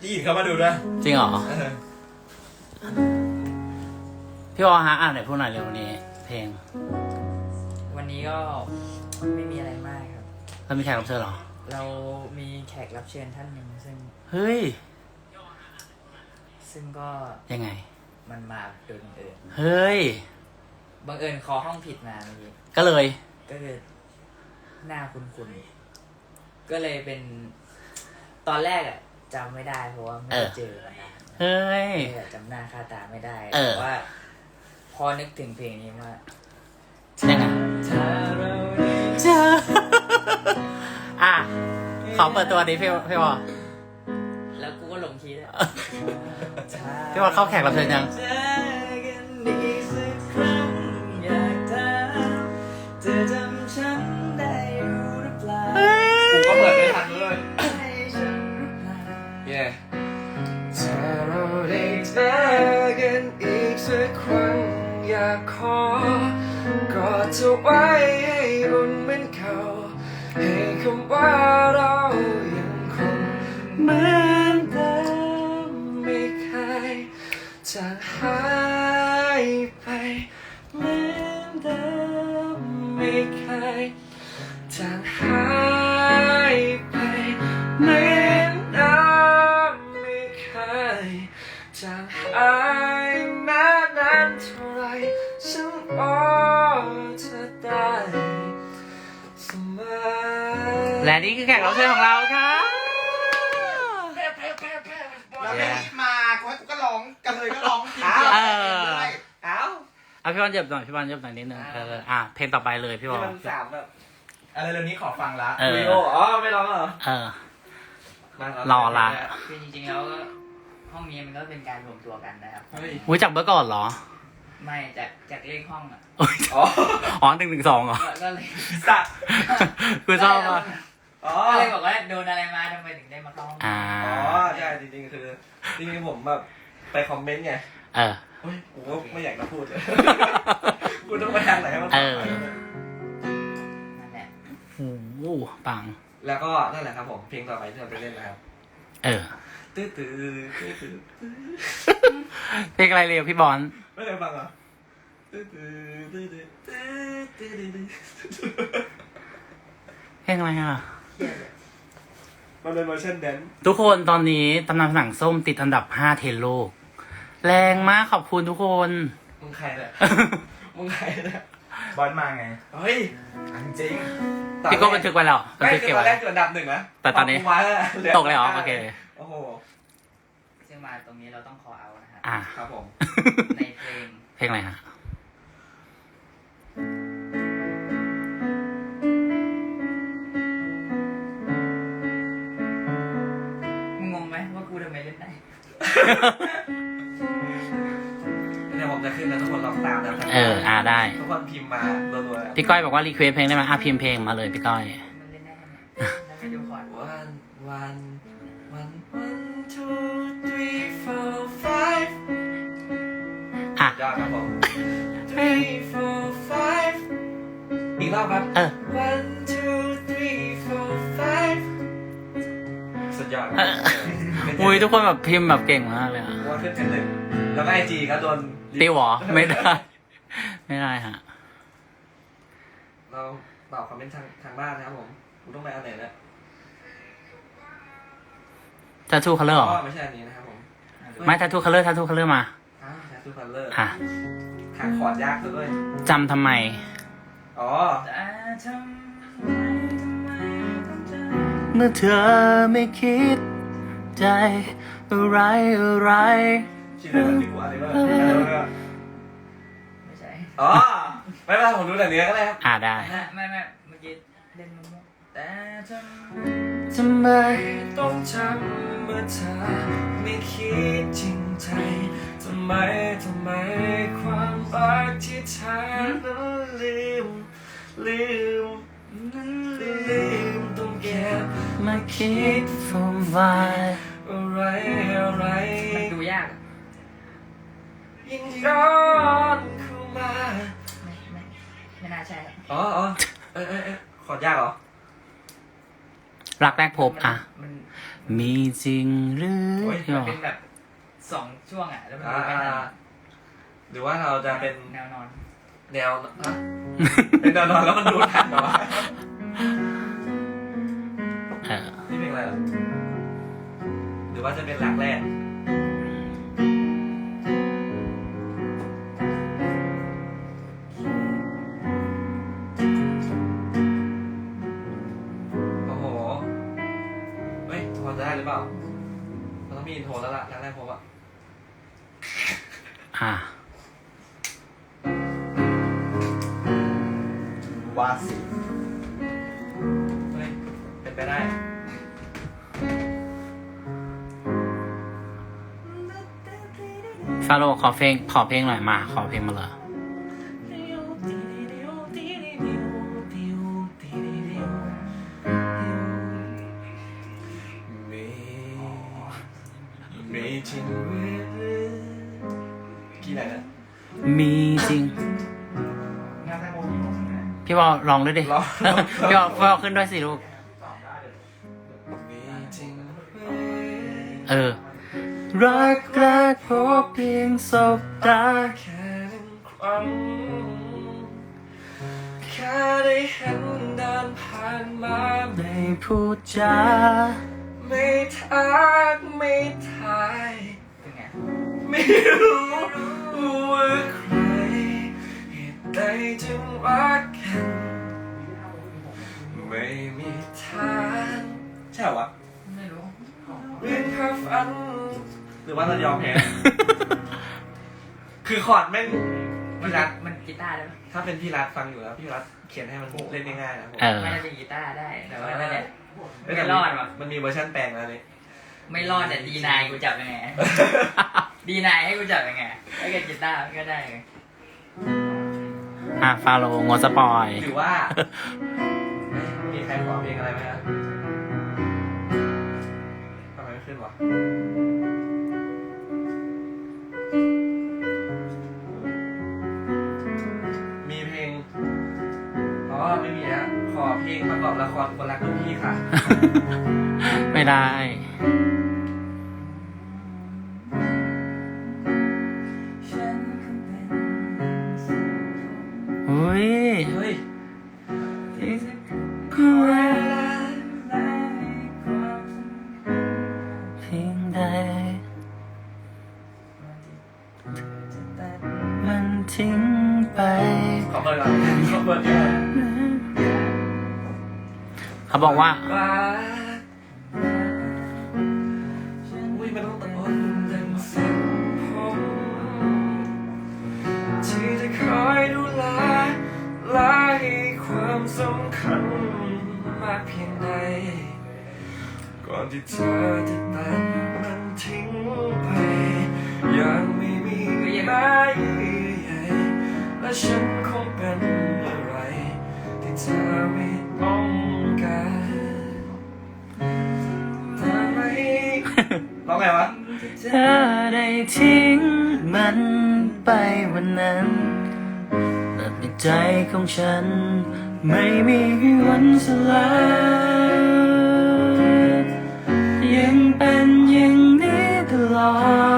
พี่หญิงเข้ามาดูด้วยจริงเหรอ เออพี่วอฮะอ่านไหนพูดหน่อยเร็ววันนี้ เพลงวันนี้ก็ไม่มีอะไรมากครับแล้วมีแขกรับเชิญเหรอ เรามีแขกรับเชิญท่านหนึ่งซึ่งเฮ้ย ซึ่งก็ยังไง มันมาโดยบังเอิญเฮ้ย บังเอิญขอห้องผิดมาเมื่อกี้ก็เลย ก็คือหน้าคุณคุณก็เลยเป็น ตอนแรกอะ จำไม่ได้เพราะว่าไม่ได้เออเจอมานานเฮ้ยก็เลยจำหน้าค่าตาไม่ได้เออแต่ว่า พอนึกถึงเพลงนี้ว่ายังไงถ้าเราได้เจออะ ขอเปิดตัวดิพี่พี่วอแล้วกูก็หลงคีย์ด้วยพี่วอเข้าแขกรับเชิญยัง ล่าเย่ถ้าเราได้เจอกันอีกสักครั้งอยากขอกอดเธอไว้ให้อุ่นเหมือนเก่าให้คำว่าเรายังคงเหมือน นี่คือแขกรับเชิญของเราค่ะแล้วเพลงนี้มากูให้กูก็ร้องกันเลยก็ร้องทีเอเดียวอได้เอ้าเอาพี่บอลเจ็บหน่อยพี่บอลเจ็บหน่อยนิดนึงเอออะเพลงต่อไปเลยพี่บอนี่ลมันสามแบบอะไรเรื่องนี้ขอฟังละเออ วิโออ๋อไม่ร้องเหรอเออ มารอละ คือจริงๆแล้วก็ห้องนี้มันก็เป็นการรวมตัวกันนะครับ เฮ้ยรู้จักเบอร์ก่อนเหรอไม่จากจากเลขห้องอะ อ๋ออ๋อหนึ่งหนึ่งสองเหรอ ก็ก็เลย สัตว์คือชอบอะ อ๋อก็เลยบอกว่าโดนอะไรมาทำไมถึงได้มาเข้าห้องอ่าอ๋อใช่จริงๆคือจริงๆผมแบบไปคอมเมนต์ไงเออ เฮ้ยกูก็ไม่อยากจะพูดเลยกูต้องไปทางไหนให้มันเออ นั่นแหละโอ้โหปัง แล้วก็นั่นแหละครับผมเพลงต่อไปที่เราจะเล่นนะครับเออ ตื้อตื้อตื้อตื้อเพลงอะไรเร็วพี่บอลไม่เคยฟังเหรอตื้อตื้อตื้อตื้อตื้อตื้อตื้อตื้อเพลงอะไรอะ มันเป็นเวอร์ชันแดนซ์ทุกคนตอนนี้ตำนานหนังส้มติดอันดับห้าเทรนด์โลก แรงมากขอบคุณทุกคน มึงใครเนี่ยมึงใครเนี่ยบอลมาไงเฮ้ยจริงพี่ก็บันทึกไว้แล้วบันไม่ทึกคือเก็บตอนไว้แรกอยู่อันดับหนึ่งนะแต่ตอนนี้พกูมาแล้วตกเลยเหรอโอเคโอ้โหซึ่งมาตรงนี้เราต้องขอเอานะฮะ อะ ครับผม ในเพลงเพลงอะไรฮะ นได้เดี๋ยวผมจะขึ้นแล้วทุกคนลองตามนะครับเออ อ่าได้ ทุกคนพิมพ์มารัวๆพี่ก้อยบอกว่ารีเควสเพลงได้ไหมอะพิมพ์เพลงมาเลยพี่ก้อยมันเล่นได้แค่ไหนแล้วไม่ดูคอร์ดวันวันวัน one two three four five อะ ยอดครับผม three four five อีกรอบครับ เออ one two three four five สุดยอดเออ อุ้ยทุกคนแบบพิมพ์แบบเก่งมากเลยอะว่าขึ้นเป็นหนึ่งแล้วก็ไอจีก็โดนติวเหรอไม่ได้ ไม่ได้ฮะเราตอบคอมเมนต์ทางทางบ้านนะครับผมกูต้องไปอันไหนนะทัตทูคัลเลอร์หรอไม่ใช่อันนี้นะครับผมไม่ทัตทูคัลเลอร์ทัตทูคัลเลอร์มาอ่าแททูคัลเลอร์อะหาคอร์ดยากซะด้วยจำทำไม อ๋อแต่ทำไมทำไมต้องเจอเมื่อเธอไม่คิด ใจ อะไรอะไรชื่ออะไรที่กูอ่านได้บ้างอะไรบ้างไม่ใช่อ๋อไม่เป็นไรผมรู้แต่เนื้อก็ได้ครับอ่าได้ ไม่ไม่ไม่เมื่อกี้เล่นมุกๆแต่ทำไมทำไมต้องจำเมื่อเธอไม่คิดจริงใจทำไมทำไมความรักที่เธอนั้นลืมลืมลืมต้องเก็บมาคิดฟูมวายอะ ไรอะไรมันดูยากอะยิ่งย้อนเข้ามาไม่ไม่ไม่น่าใช่ครับอ๋ออ๋อเอ้ยเอ้ยเอ้ยขอดยากเหรอรักแรกพบอะ มันมีจริงหรือโอ้ยพี่บมันอกเป็นแบบสองช่วงอะแล้วมันอ่าดูไม่ทันหรือว่าเราจะเป็นแนวนอน แนวฮะเป็นแนวนอนแล้วมันดูทันเหรอวะเออนี่เพลงอะไรเหรอห รือว่าจะเป็นรักแรกโอ้โหเฮ้ยพอจะได้หรือเปล่ามันต้องมีอินโทรแล้วล่ะรักแรกพบอะอะวาสิเฮ้ยเป็นไปได้ ฟาโรขอเพลงขอเพลงหน่อยมา ขอเพลงมาเลยมีจริงหรือกี่ไหนนะมีจริง พี่บอลลองด้วยดิ พี่บอลพี่บอลขึ้นด้วยสิลูก เออ รักแรกพบเพียงสบตาแค่หนึ่งครั้งแค่ได้เห็นเดินผ่านมาไม่พูดจาไม่ทักไม่ทายเป็นไงไม่รู้ว่าใครเหตุใดจึงรักกันไม่มีทางใช่เหรอวะไม่รู้เรื่องภาพฝัน หรือว่าเรายอมแพ้ คือคอร์ดแม่งมันพี่รัฐมันกีตาร์ได้ไหมถ้าเป็นพี่รัฐฟังอยู่แล้ว พี่รัฐเขียนให้มันเล่นง่ายๆนะผมเออ ไม่น่าจะกีตาร์ได้ แต่ว่านั่นแหละเอ้ยไม่แต่รอดว่ะ มันมีเวอร์ชันแปลงแล้วนี่ไม่รอดแต่ดีนายกูจับยังไง ดีนายให้กูจับยังไงถ้าเกิดกีตาร์ก็ได้ไงอะฟาโรห์งดสปอย หรือว่า มีใครขอเพลงอะไรไหมครับทำไมไม่ขึ้นวะ ประกอบละครคนรักลูกพี่ค่ะ ไม่ได้ บอกว่าที่จะคอยดูแลและให้ความสำคัญมากเพียงใด ก่อนที่เธอจะตัดมันทิ้งไปยังไม่มีใหญ่และฉันคงเป็นอะไรที่เธอไม่ ร้องไงวะเธอได้ทิ้งมันไปวันนั้นแต่ในใจของฉัน ไม่มีวันสลายยังเป็นอย่างนี้ตลอด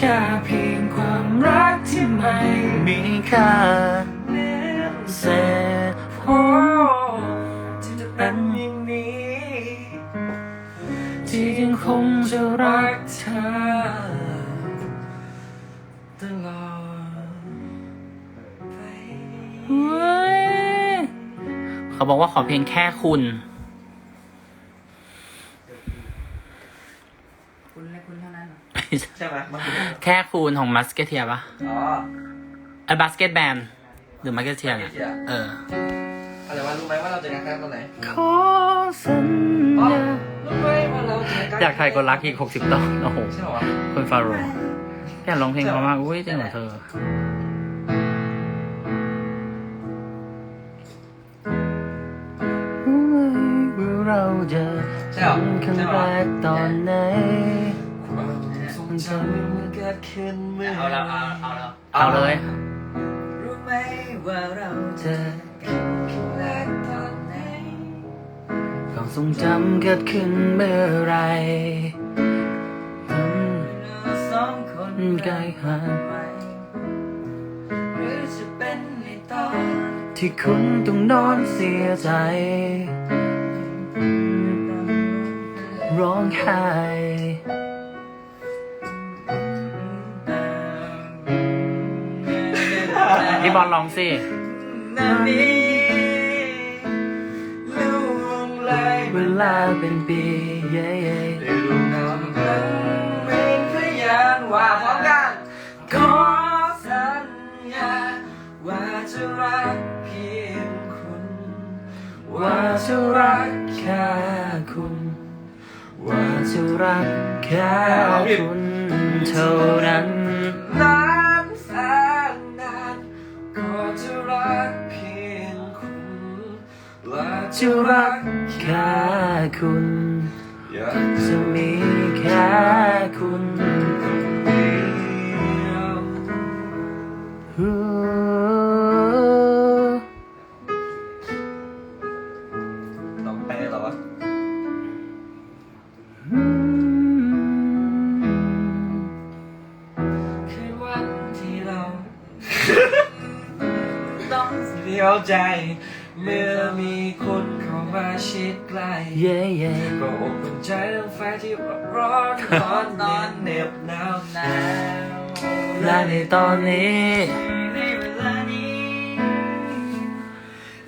แค่เพียงความรักที่ไม่มีค่าเศษโอ้ที่จะเป็นอย่างนี้ ที่ยังคงจะรัรักกเธอตลอดไปเฮ้ยเขาบอกว่าขอเพียงแค่คุณคุณและคุณเท่านั้นเหรอ ใช่ไหมมันคือแค่คุณของมัสเกเทียปะอ๋อ ไอ้บัสเกตแบนหรือมัสเกเทียเนี่ย Basket เออ อะไรวะรู้ไหมว่าเราจะนัดกันตอนไหนขอสัญอ๋อญารู้ไหมว่าเราจะนัดกันอยากถ่ายกดรักอีกหกสิบตอนโอ้โห ใช่เหรอวะคุณฟาโรห์อยากร้องเพลงเขามากอุ้ยจริงเหรอเธอรเราเจอใช่เหรอครั้งใช่เหแรรอกตอนไหนความ ทรงจำมันเกิดขึ้นเมื่อเอาแล้วเอาเอาแล้วเอาเลย รู้ไหมว่าเราเจเจออกันแรกตอนไหนความทรงจำเกิดขึ้นเมื่อไรเราสองคนใกล้ห่างไหมหรือจะเป็นในตอนที่คุณต้องนอนเสียใจ ร้องไห้ บอลร้องสินานี้ล่วงเลยเวลาเป็นปีเย้เย้ได้ดูเงาเป็นพยานว่าพร้อมกันขอสัญญาว่าจะรักเพียงคุณ ว่าจะรักแค่คุณ ว่าจะรักแค่คุณเท่านั้น จะรักแค่คุณ อยากจะมีแค่ ยเย้ก็อบอุ่นใจเรื่องไฟที่ร้อนร้อนนอนเหน็บหนาวหนาวและในตอนนี้ในเวลานี้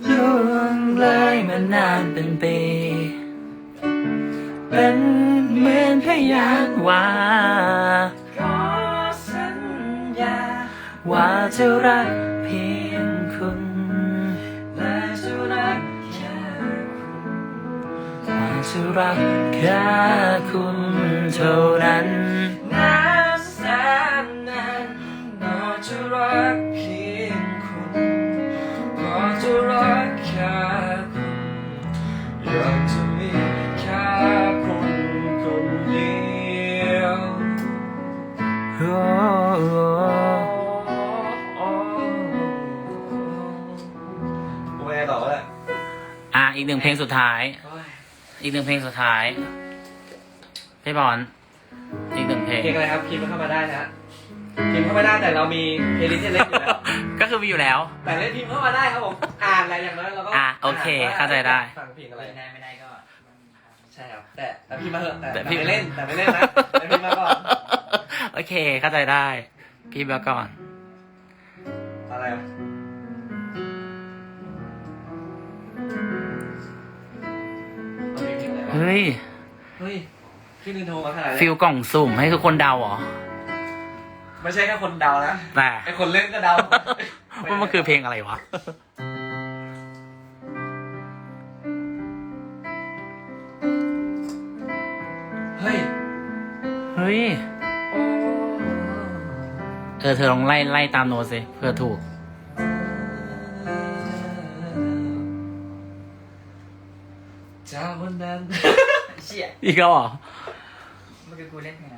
ล่วงเลยมานานเป็นปี เป็นเหมือนพยานว่าขอสัญญาว่าจะรัก จะรักแค่คุณเท่านั้นนานแสนนานก็จะรักเพียงคุณก็จะรักแค่คุณอยากจะมีแค่คนคนเดียวโอ้กูไม่ได้ต่อแล้วอะอีกหนึ่งเพลงสุดท้าย อีกหนึ่งเพลงสุดท้าย พี่บอลอีกหนึ่งเพลง เพลงอะไรครับพิมพ์เข้ามาได้นะฮะพิมพ์เข้ามาได้แต่เรามีเพลย์ลิสต์ให้เล่นอยู่แล้วก็คือมีอยู่แล้ว แต่เล่นพิมพ์เข้ามาได้ครับผมอ่านอะไรอย่างน้อยเราก็อะโอเคเข้าใจได้ ฟังเพลงอะไรไม่ได้ไม่ได้ก็ใช่ครับแต่แต่พิมพ์มาเถอะแต่แต่แต่พี่ไม่เล่นแต่ไม่เล่นนะแต่พิมพ์มาก่อนโอเคเข้าใจได้ พี่มาก่อนอะไรวะ เพลงอะไรวะเฮ้ย เฮ้ยพี่นินโทรมาขนาดนี้ฟิลกล่องสุ่มให้ทุกคนเดาเหรอ ไม่ใช่แค่คนเดานะแต่ ไอคนเล่นก็เดาว่ามันคือเพลงอะไรวะ เฮ้ยเฮ้ย เออเธอลองไล่ไล่ตามโน้ตสิเพื่อถูก จากวันนั้นเชี่ย อีกแล้วเหรอเมื่อกี้กูเล่นไง